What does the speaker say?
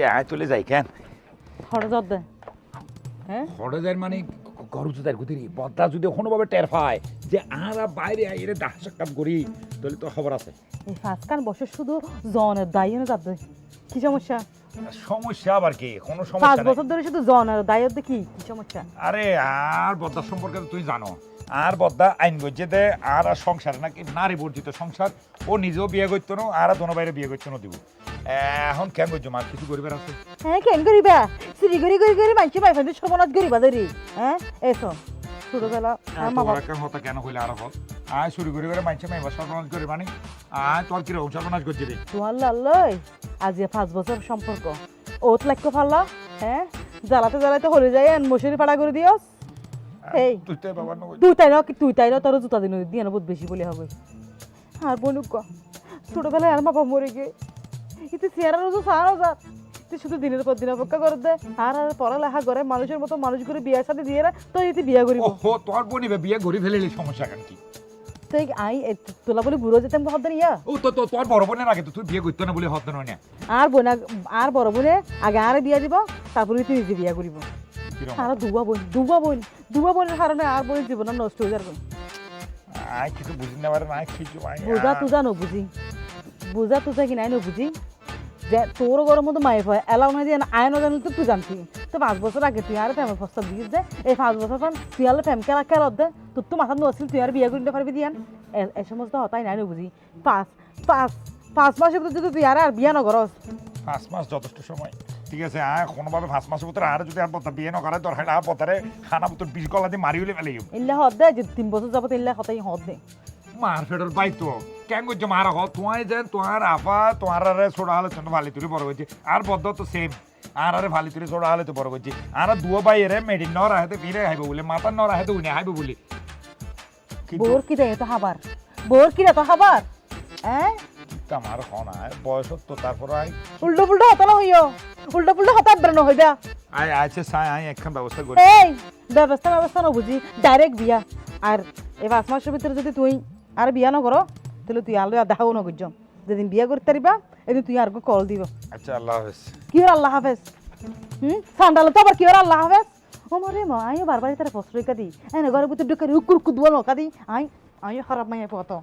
আচ্ছা আয় যাই কেন? যত দে হ্যাঁ? হঠাৎ মানে গরু তো তার গুতিরি বদ্দা যদি কোনোভাবে টের পায় যে আরা বাইরে আইরে দাহ সাক্ষাৎ করি তাহলে তো খবর আছে। এই ফাঁসকান বসে শুধু জনের দায়ী না যাবে কি সমস্যা? সমস্যা আবার কি? কোনো পাঁচ সমস্যা নাই। বছর ধরে শুধু জনের দায়ত কি? কি সমস্যা? আরে আর বদ্দার সম্পর্কে তুই জানো। আর বদ্দা আইন গজ্জে দে আর আর সংসার নাকি নারী বর্জিত সংসার। ও নিজেও বিয়ে করতো না আর দোনো বাইরে বিয়ে করতো না দিব। এখন কেন করছ মা কিছু করিবার আছে? হ্যাঁ কেন করিবা? মানছি পাই ফেলে সর্বনাশ করিবা ধরি। হ্যাঁ এসো ছোটবেলা মা বাবা কেন হতা কেন হইলে আর হল আয় শুরু করে করে মানছে মাইবা সর্বনাশ করে মানে আয় তোর কি রকম সর্বনাশ করছে রে? তোমার লাল্লই আজ এ পাঁচ বছর সম্পর্ক। ওত লাগতো ফাল্লা হ্যাঁ? জ্বালাতে জ্বালাতে হলে যায় মশুরি ফাড়া করে দিওস এই তুই তো বাবার নয় তুই তাই না তুই তাই না তোর জুতা দিন দিয়ে না বহুত বেশি বলে হবে। আর বনুক ক ছোটবেলায় আর বাবা মরে গে এতে চেয়ারের রোজও সারা যা তুই শুধু দিনের পর দিন অপেক্ষা করে দে আর আর পড়ালেখা করে মানুষের মতো মানুষ করে বিয়ের সাথে দিয়ে তো এতে বিয়ে করিব। ওহো তোর বনিবে বিয়ে ঘুরি ফেলেলি সমস্যা কেন কি? তুই আই তোলা বলে বুড়ো যেতাম হদ ইয়া ও তো তো তোর বড় বোনের আগে তো তুই বিয়ে করতো না বলে হত না আর বোন আর বড় বোনে আগে আরে বিয়া দিব তারপরে তুই নিজে বিয়া করিব। কিরম? আর দুবা বোন দুবা বোন দুবা বোনের কারণে আর বোনের জীবন নষ্ট হয়ে যাবে। আয় কিছু বুঝি না পারে না কিছু আয় বুঝা তুজা নবুঝি বুঝা। তুজা কি নাই নবুঝি যে তোর ঘরের মতো মায়ে হয় এলাও না দিয়ে আয় না জানলে তো তুই জানতি। তো পাঁচ বছর আগে তুই আর প্রেমের প্রস্তাব দিস যে এই পাঁচ বছর পর তুই আর প্রেম খেলা খেলত দে তোর তো মাথা নছিল তুই আর বিয়ে করতে পারবি দিয়ান। এ- সমস্ত হতাই নাই নবুঝি পাঁচ পাঁচ পাঁচ মাসের ভিতরে যদি তুই আর আর বিয়া নগরস পাঁচ মাস যথেষ্ট সময়। ঠিক আছে আয় কোনোভাবে পাঁচ মাসের ভিতরে আর যদি আর পতা বিয়ে নকরে তোর আর পতারে খানা ভিতর বিষ গলা দিয়ে মারি হলে ফেলে ইল্লা হদ দে যে তিন বছর যাবত ইল্লা হতাই হদ দে মার ফেডর পাই তো কেন করছ মার হ তোমায় যেন তোমার আপা তোমার আরে ছোড়া হলে তুমি ভালি তুলে বড় করছি আর বদ্ধ তো সেম আর আরে ভালি তুলে ছোড়া হলে তো বড় করছি আর দুও ভাই এরে মেডিন ন রাহেতে ফিরে হাইবে বলে মাতার ন রাহেতে উনি হাইবে বলি। বোর কি দেয় তো হাবার বোর কি তো হাবার হ্যাঁ আমার হন আয় বয়স তো তারপর আয় উল্টো পুল্টো হতলা হইও উল্টো পুল্টো হতাত বেরোনো হইবা আয় আছে সাই আয় একখান ব্যবস্থা করি। এই ব্যবস্থা ব্যবস্থা না বুঝি ডাইরেক্ট বিয়া। আর এই পাঁচ মাসের ভিতরে যদি তুই আর বিয়া না করো তাহলে তুই আলো দেখাও না করছ যেদিন বিয়া করতে পারিবা এদিন তুই আর কল দিব। আচ্ছা আল্লাহ হাফেজ। কি হর আল্লাহ হাফেজ? হুম? সান্ডালে তো আবার কি হর আল্লাহ হাফেজ? ও মরে মা আইও বারবার তারা ফসরিকা দি। এনে ঘরের ভিতরে ঢুকে উকুর কুদবো নকা দি। আই আইও খারাপ মাইয়া পতো